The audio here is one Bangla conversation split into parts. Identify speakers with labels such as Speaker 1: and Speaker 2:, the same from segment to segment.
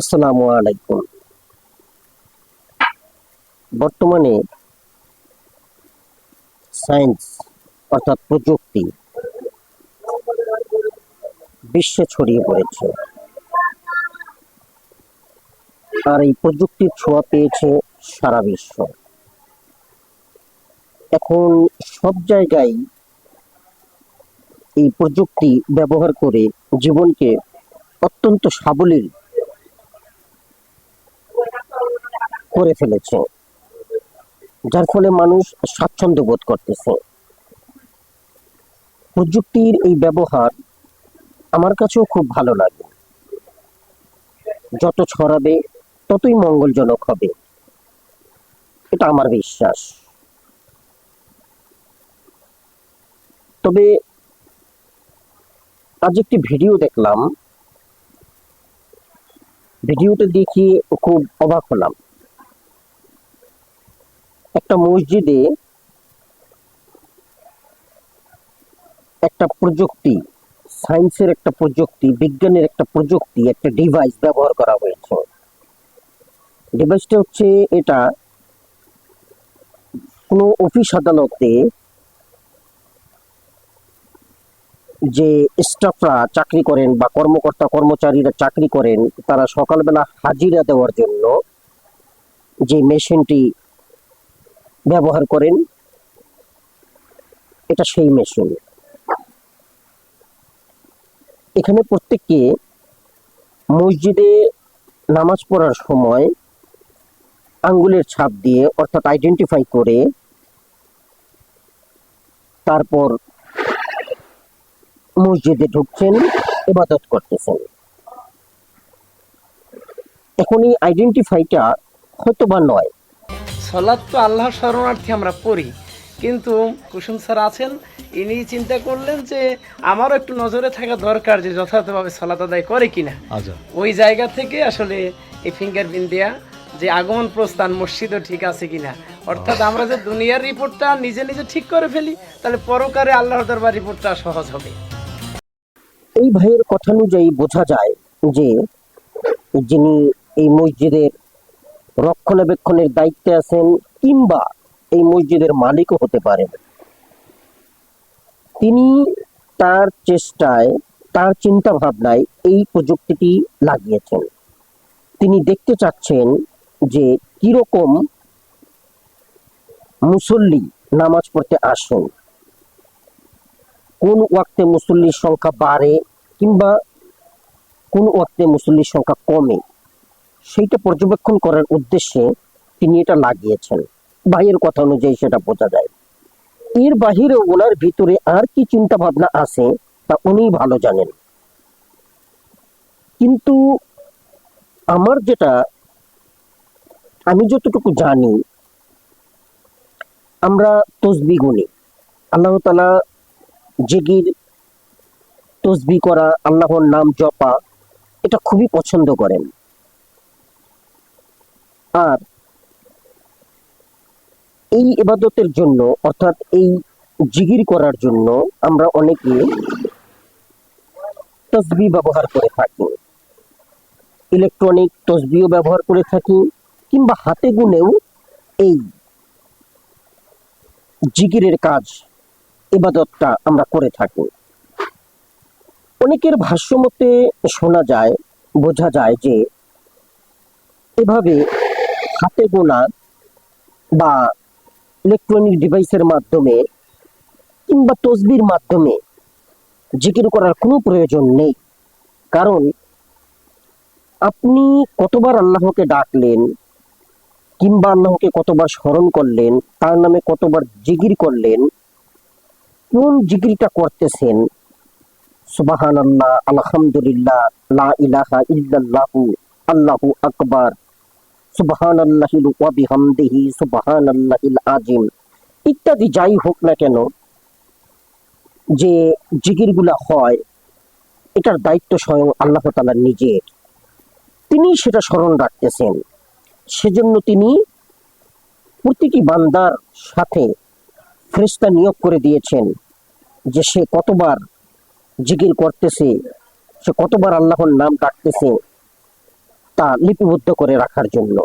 Speaker 1: আসসালামু আলাইকুম। বর্তমানে সায়েন্স অর্থাৎ প্রযুক্তি বিশ্বে ছড়িয়ে পড়েছে। আর এই প্রযুক্তির ছোঁয়া পেয়েছে সারা বিশ্ব। এখন সব জায়গায় এই প্রযুক্তি ব্যবহার করে জীবনকে অত্যন্ত সাবলীল করে ফেলেছে, যার ফলে মানুষ স্বাচ্ছন্দ্য বোধ করতেছে। প্রযুক্তির এই ব্যবহার আমার কাছেও খুব ভালো লাগে। যত ছড়াবে, ততই মঙ্গলজনক হবে। এটা আমার বিশ্বাস। তবে আজ একটি ভিডিও দেখলাম। ভিডিওটা দেখে খুব অবাক হলাম। একটা মসজিদে একটা প্রযুক্তি, সায়েন্সের একটা প্রযুক্তি, বিজ্ঞানের একটা প্রযুক্তি, একটা ডিভাইস ব্যবহার করা হয়েছে। ডিভাইসটা হচ্ছে এটা, কোনো অফিস আদালতে যে স্টাফরা চাকরি করেন বা কর্মকর্তা, কর্মচারীরা চাকরি করেন, তারা সকালবেলা হাজিরা দেওয়ার জন্য যে মেশিনটি ব্যবহার করেন, এটা সেই মেশিন এখানে প্রত্যেককে মসজিদে নামাজ পড়ার সময় আঙ্গুলের ছাপ দিয়ে, অর্থাৎ আইডেন্টিফাই করে, তারপর মসজিদে ঢুকছেন, ইবাদত করতেছেন। এখন এই আইডেন্টিফাইটা হয়তো বা নয়
Speaker 2: সলাদ তো আল্লাহর শরণার্থী আমরা পড়ি। কিন্তু কুসুম স্যার আছেন ইনি চিন্তা করলেন যে আমারও একটু নজরে থাকা দরকার যে যথাযথভাবে সলাত আদায় করে কিনা।
Speaker 3: আচ্ছা।
Speaker 2: ওই জায়গা থেকে আসলে এই ফিঙ্গার প্রিন্ট দেয়া যে আগমন প্রস্থান মসজিদও ঠিক আছে কিনা। অর্থাৎ আমরা যে দুনিয়ার রিপোর্টটা নিজে নিজে ঠিক করে ফেলি তাহলে পরকারে আল্লাহর দরবার রিপোর্টটা সহজ হবে।
Speaker 1: এই ভাইয়ের কথা অনুযায়ী বোঝা যায় যে যিনি এই মসজিদের রক্ষণাবেক্ষণের দায়িত্বে আছেন কিংবা এই মসজিদের মালিকও হতে পারেন। তিনি তার চেষ্টায়, তার চিন্তা ভাবনায় এই প্রযুক্তিটি লাগিয়েছেন। তিনি দেখতে চাচ্ছেন যে কীরকম মুসল্লি নামাজ পড়তে আসেন, কোন ওয়াক্তে মুসল্লির সংখ্যা বাড়ে কিংবা কোন ওয়াক্তে মুসল্লির সংখ্যা কমে। সেইটা পর্যবেক্ষণ করার উদ্দেশ্যে তিনি এটা লাগিয়েছেন। ভাইয়ের কথা অনুযায়ী সেটা বোঝা যায়। এর বাহিরে ওনার ভিতরে আর কি চিন্তা ভাবনা আছে, তা উনি ভালো জানেন। কিন্তু আমার যেটা, আমি যতটুকু জানি, আমরা তসবি গুনি। আল্লাহ তালা জিগির তসবি করা, আল্লাহর নাম জপা, এটা খুবই পছন্দ করেন। আর এই ইবাদতের জন্য, অর্থাৎ এই জিগির করার জন্য আমরা অনেকে তসবি ব্যবহার করে থাকি। ইলেকট্রনিক তসবিও ব্যবহার করে থাকি, কিংবা হাতে গুনেও এই জিগিরের কাজ, ইবাদতটা আমরা করে থাকি। অনেকের ভাষ্য মতে শোনা যায়, বোঝা যায় যে এভাবে হাতে গোনা বা ইলেকট্রনিক ডিভাইসের মাধ্যমে কিংবা তসবির মাধ্যমে জিকির করার কোনো প্রয়োজন নেই। কারণ আপনি কতবার আল্লাহকে ডাকলেন কিংবা আল্লাহকে কতবার স্মরণ করলেন, তার নামে কতবার জিকির করলেন, কোন জিকিরটা করতেছেন? সুবাহান আল্লাহ আলহামদুলিল্লাহ, লা ইলাহা ইল্লাল্লাহু, আল্লাহু আকবার। ইত্যাদি যাই হোক না কেন, যে জিকিরগুলা হয়, এটার দায়িত্ব স্বয়ং আল্লাহ তাআলা নিজের তিনি সেটা স্মরণ রাখতেছেন। সেজন্য তিনি প্রতিটি বান্দার সাথে ফেরেশতা নিয়োগ করে দিয়েছেন যে সে কতবার জিকির করতেছে, সে কতবার আল্লাহর নাম ডাকতেছে তা লিপিবদ্ধ করে রাখার জন্য।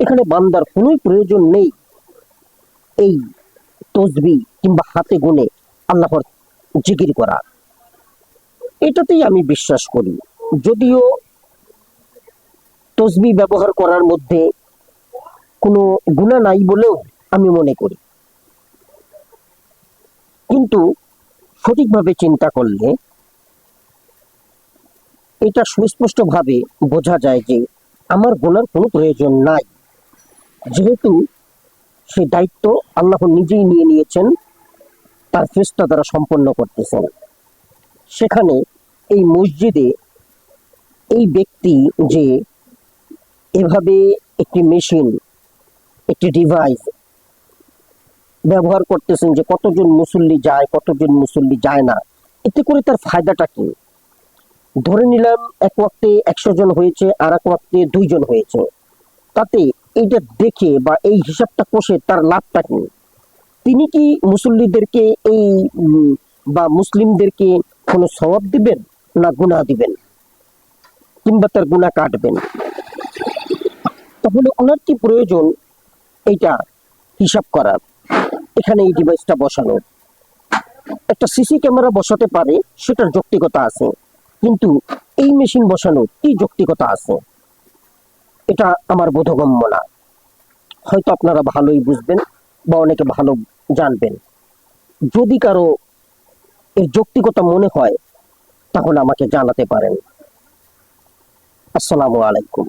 Speaker 1: এখানে বান্দার কোনো প্রয়োজন নেই এই তসবি কিংবা হাতে গুনে আল্লাহর জিকির করা। এটাতেই আমি বিশ্বাস করি। যদিও তসবি ব্যবহার করার মধ্যে কোনো গুণা নাই বলেও আমি মনে করি। কিন্তু সঠিকভাবে চিন্তা করলে এটা সুস্পষ্টভাবে বোঝা যায় যে আমার গোনার কোনো প্রয়োজন নাই। যেহেতু সে দায়িত্ব আল্লাহ নিজেই নিয়ে নিয়েছেন, তার ফেস্টা দ্বারা সম্পন্ন করতেছেন। সেখানে এই মসজিদে এই ব্যক্তি যে এভাবে একটি মেশিন, একটি ডিভাইস ব্যবহার করতেছেন যে কতজন মুসল্লি যায়, কতজন মুসল্লি যায় না, এতে করে তার ফায়দাটা কি? ধরে নিলাম এক ওয়াক্তে একশো জন হয়েছে, আর এক ওয়াক্তে দুইজন হয়েছে। তাতে এইটা দেখে বা এই হিসাবটা কষে তার লাভটা কি? তিনি কি মুসল্লিদেরকে এই বা মুসলিমদেরকে কোনো সওয়াব দিবেন না গুনাহ দিবেন? কিংবা তার গুনাহ কাটবেন? তাহলে ওনার কি প্রয়োজন? এইটা হিসাব করার এখানে এই ডিভাইসটা বসানোর একটা সিসি ক্যামেরা বসাতে পারে, সেটার যৌক্তিকতা আছে। কিন্তু এই মেশিন বসানোর কি যৌক্তিকতা আছে? এটা আমার বোধগম্য না। হয়তো আপনারা ভালোই বুঝবেন বা অনেকে ভালো জানবেন। যদি কারও এর যৌক্তিকতা মনে হয়, তাহলে আমাকে জানাতে পারেন। আসসালামু আলাইকুম।